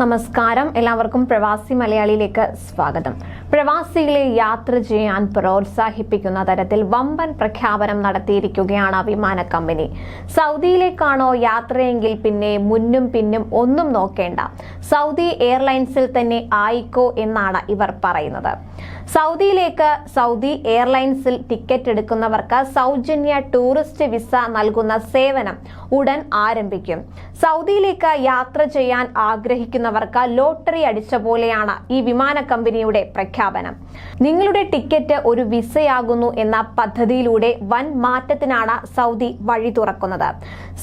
നമസ്കാരം. എല്ലാവർക്കും പ്രവാസി മലയാളിയിലേക്ക് സ്വാഗതം. പ്രവാസികളെ യാത്ര ചെയ്യാൻ പ്രോത്സാഹിപ്പിക്കുന്ന തരത്തിൽ വമ്പൻ പ്രഖ്യാപനം നടത്തിയിരിക്കുകയാണ് വിമാന കമ്പനി. സൗദിയിലേക്കാണോ യാത്രയെങ്കിൽ പിന്നെ മുന്നും പിന്നും ഒന്നും നോക്കേണ്ട. സൗദി എയർലൈൻസിൽ തന്നെ ആയിക്കോ എന്നാണ് ഇവർ പറയുന്നത്. സൗദിയിലേക്ക് സൗദി എയർലൈൻസിൽ ടിക്കറ്റ് എടുക്കുന്നവർക്ക് സൗജന്യ ടൂറിസ്റ്റ് വിസ നൽകുന്ന സേവനം ഉടൻ ആരംഭിക്കും. സൗദിയിലേക്ക് യാത്ര ചെയ്യാൻ ആഗ്രഹിക്കുന്നവർക്ക് ലോട്ടറി അടിച്ച പോലെയാണ് ഈ വിമാന കമ്പനിയുടെ പ്രഖ്യാപനം. നിങ്ങളുടെ ടിക്കറ്റ് ഒരു വിസയാകുന്നു എന്ന പദ്ധതിയിലൂടെ വൻ മാറ്റത്തിനാണ് സൗദി വഴി തുറക്കുന്നത്.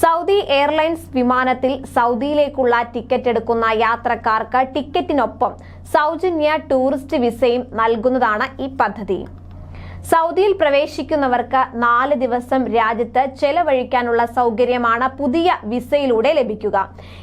സൗദി എയർലൈൻസ് വിമാനത്തിൽ സൗദിയിലേക്കുള്ള ടിക്കറ്റ് എടുക്കുന്ന യാത്രക്കാർക്ക് ടിക്കറ്റിനൊപ്പം സൗജന്യ ടൂറിസ്റ്റ് വിസയും നൽകുന്നതാണ് ഈ പദ്ധതി. സൗദിയിൽ പ്രവേശിക്കുന്നവർക്ക് നാല് ദിവസം രാജ്യത്ത് ചെലവഴിക്കാനുള്ള സൗകര്യമാണ് പുതിയ വിസയിലൂടെ ലഭിക്കുക.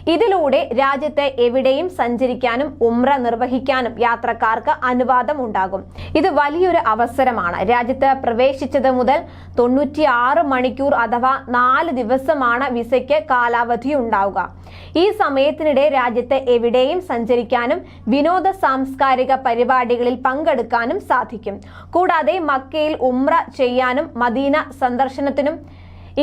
ഇതിലൂടെ രാജ്യത്തെ എവിടെയും സഞ്ചരിക്കാനും ഉമ്ര നിർവഹിക്കാനും യാത്രക്കാർക്ക് അനുവാദം ഉണ്ടാകും ഇത് വലിയൊരു അവസരമാണ്. രാജ്യത്ത് പ്രവേശിച്ചത് മുതൽ തൊണ്ണൂറ്റിയാറ് മണിക്കൂർ അഥവാ നാല് ദിവസമാണ് വിസയ്ക്ക് കാലാവധി ഉണ്ടാവുക. ഈ സമയത്തിനിടെ രാജ്യത്ത് എവിടെയും സഞ്ചരിക്കാനും വിനോദ സാംസ്കാരിക പരിപാടികളിൽ പങ്കെടുക്കാനും സാധിക്കും. കൂടാതെ മക്കയിൽ ഉമ്ര ചെയ്യാനും മദീന സന്ദർശനത്തിനും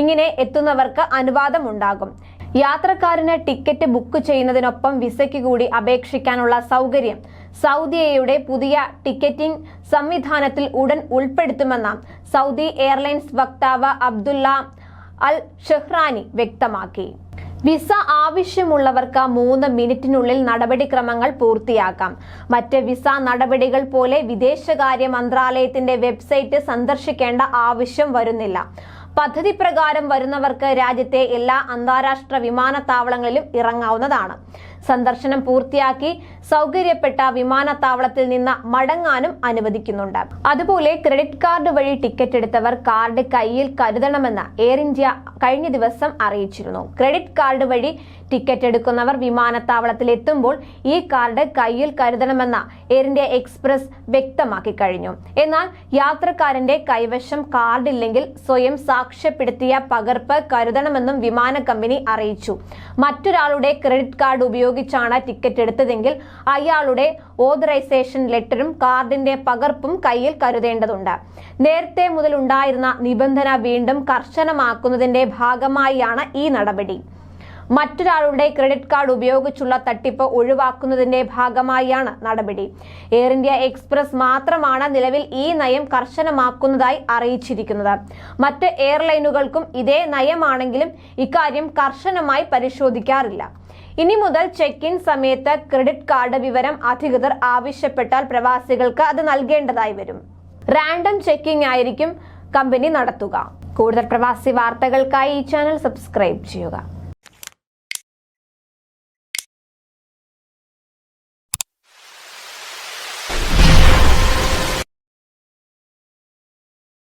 ഇങ്ങനെ എത്തുന്നവർക്ക് അനുവാദമുണ്ടാകും. യാത്രക്കാരന് ടിക്കറ്റ് ബുക്ക് ചെയ്യുന്നതിനൊപ്പം വിസയ്ക്ക് കൂടി അപേക്ഷിക്കാനുള്ള സൗകര്യം സൗദിയയുടെ പുതിയ ടിക്കറ്റിംഗ് സംവിധാനത്തിൽ ഉടൻ ഉൾപ്പെടുത്തുമെന്ന സൗദി എയർലൈൻസ് വക്താവ് അബ്ദുള്ള അൽ ഷെഹ്റാനി വ്യക്തമാക്കി. വിസ ആവശ്യമുള്ളവർക്ക് മൂന്ന് മിനിറ്റിനുള്ളിൽ നടപടിക്രമങ്ങൾ പൂർത്തിയാക്കാം. മറ്റ് വിസ നടപടികൾ പോലെ വിദേശകാര്യ മന്ത്രാലയത്തിന്റെ വെബ്സൈറ്റ് സന്ദർശിക്കേണ്ട ആവശ്യം വരുന്നില്ല. പദ്ധതി പ്രകാരം വരുന്നവർക്ക് രാജ്യത്തെ എല്ലാ അന്താരാഷ്ട്ര വിമാനത്താവളങ്ങളിലും ഇറങ്ങാവുന്നതാണ്. സന്ദർശനം പൂർത്തിയാക്കി സൗകര്യപ്പെട്ട വിമാനത്താവളത്തിൽ നിന്ന് മടങ്ങാനും അനുവദിക്കുന്നുണ്ട്. അതുപോലെ ക്രെഡിറ്റ് കാർഡ് വഴി ടിക്കറ്റ് എടുത്തവർ കാർഡ് കയ്യിൽ കരുതണമെന്ന് എയർ ഇന്ത്യ കഴിഞ്ഞ ദിവസം അറിയിച്ചിരുന്നു. ക്രെഡിറ്റ് കാർഡ് വഴി ടിക്കറ്റ് എടുക്കുന്നവർ വിമാനത്താവളത്തിൽ എത്തുമ്പോൾ ഈ കാർഡ് കയ്യിൽ കരുതണമെന്ന എയർ ഇന്ത്യ എക്സ്പ്രസ് വ്യക്തമാക്കി കഴിഞ്ഞു. എന്നാൽ യാത്രക്കാരന്റെ കൈവശം കാർഡില്ലെങ്കിൽ സ്വയം സാക്ഷ്യപ്പെടുത്തിയ പകർപ്പ് കരുതണമെന്നും വിമാന കമ്പനി അറിയിച്ചു. മറ്റൊരാളുടെ ക്രെഡിറ്റ് കാർഡ് ഉപയോഗിച്ചാണ് ടിക്കറ്റ് എടുത്തതെങ്കിൽ അയാളുടെ ഓതറൈസേഷൻ ലെറ്ററും കാർഡിന്റെ പകർപ്പും കയ്യിൽ കരുതേണ്ടതുണ്ട്. നേരത്തെ മുതൽ ഉണ്ടായിരുന്ന നിബന്ധന വീണ്ടും കർശനമാക്കുന്നതിന്റെ ഭാഗമായാണ് ഈ നടപടി. മറ്റൊരാളുടെ ക്രെഡിറ്റ് കാർഡ് ഉപയോഗിച്ചുള്ള തട്ടിപ്പ് ഒഴിവാക്കുന്നതിന്റെ ഭാഗമായാണ് നടപടി. എയർ ഇന്ത്യ എക്സ്പ്രസ് മാത്രമാണ് നിലവിൽ ഈ നയം കർശനമാക്കുന്നതായി അറിയിച്ചിരിക്കുന്നത്. മറ്റ് എയർലൈനുകൾക്കും ഇതേ നയമാണെങ്കിലും ഇക്കാര്യം കർശനമായി പരിശോധിക്കാറില്ല. ഇനി മുതൽ ചെക്ക് ഇൻ സമയത്ത് ക്രെഡിറ്റ് കാർഡ് വിവരം അധികൃതർ ആവശ്യപ്പെട്ടാൽ പ്രവാസികൾക്ക് അത് നൽകേണ്ടതായി വരും. റാൻഡം ചെക്കിംഗ് ആയിരിക്കും കമ്പനി നടത്തുക. കൂടുതൽ പ്രവാസി വാർത്തകൾക്കായി ഈ ചാനൽ സബ്സ്ക്രൈബ് ചെയ്യുക.